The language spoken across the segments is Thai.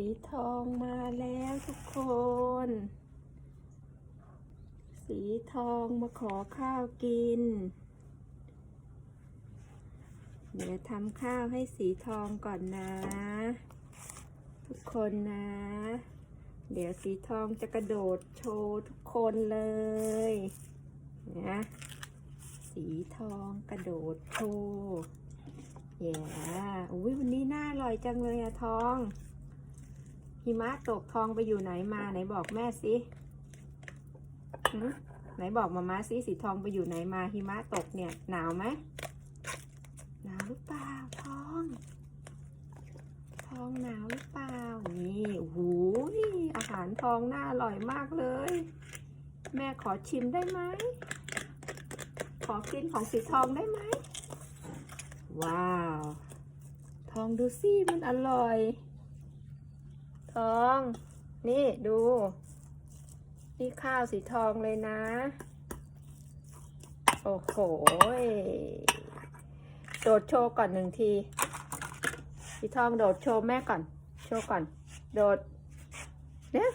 สีทองมาแล้วทุกคน สีทองมาขอข้าวกิน เดี๋ยวทำข้าวให้สีทองก่อนนะ ทุกคนนะ เดี๋ยวสีทองจะกระโดดโชว์ทุกคนเลยนะสีทองกระโดดโชว์แย่อุ้ยวันนี้น่าอร่อยจังเลยอะทอง หิมะตกทองไปอยู่ไหนมาไหนบอกแม่สิไหนบอกมามาสิสีทองไปอยู่ไหนมาหิมะตกเนี่ย หนาวไหมหนาวหรือเปล่าทอง ทองหนาวหรือเปล่านี่โอ้โหอาหารทองน่าอร่อยมากเลย แม่ขอชิมได้ไหมขอกินของสีทองได้ไหมว้าว ทองดูสิมันอร่อย ทอง นี่ดู นี่ข้าวสีทองเลยนะ โอ้โหโดดโชว์ก่อนหนึ่งที สีทองโดดโชว์แม่ก่อน โชว์ก่อน โดดเนี่ย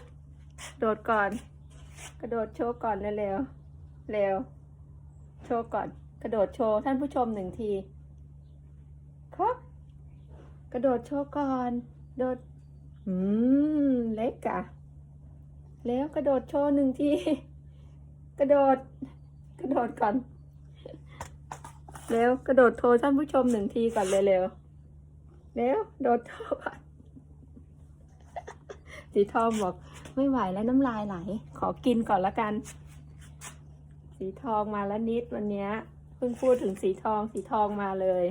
โดดก่อน กระโดดโชว์ก่อนเร็วเร็ว โชว์ก่อน กระโดดโชว์ท่านผู้ชมหนึ่งที ครับ กระโดดโชว์ก่อน โดด อืม เล็กอะแล้วกระโดดโชว์หนึ่งที กระโดด กระโดดก่อนเร็วกระโดดโชว์ท่านผู้ชมหนึ่งทีก่อนเร็วๆเร็วโดดโชว์ก่อนสีทองบอกไม่ไหวแล้วน้ำลายไหล ขอกินก่อนละกัน สีทองมาแล้วนิดวันนี้เพิ่งพูดถึงสีทองสีทองมาเลย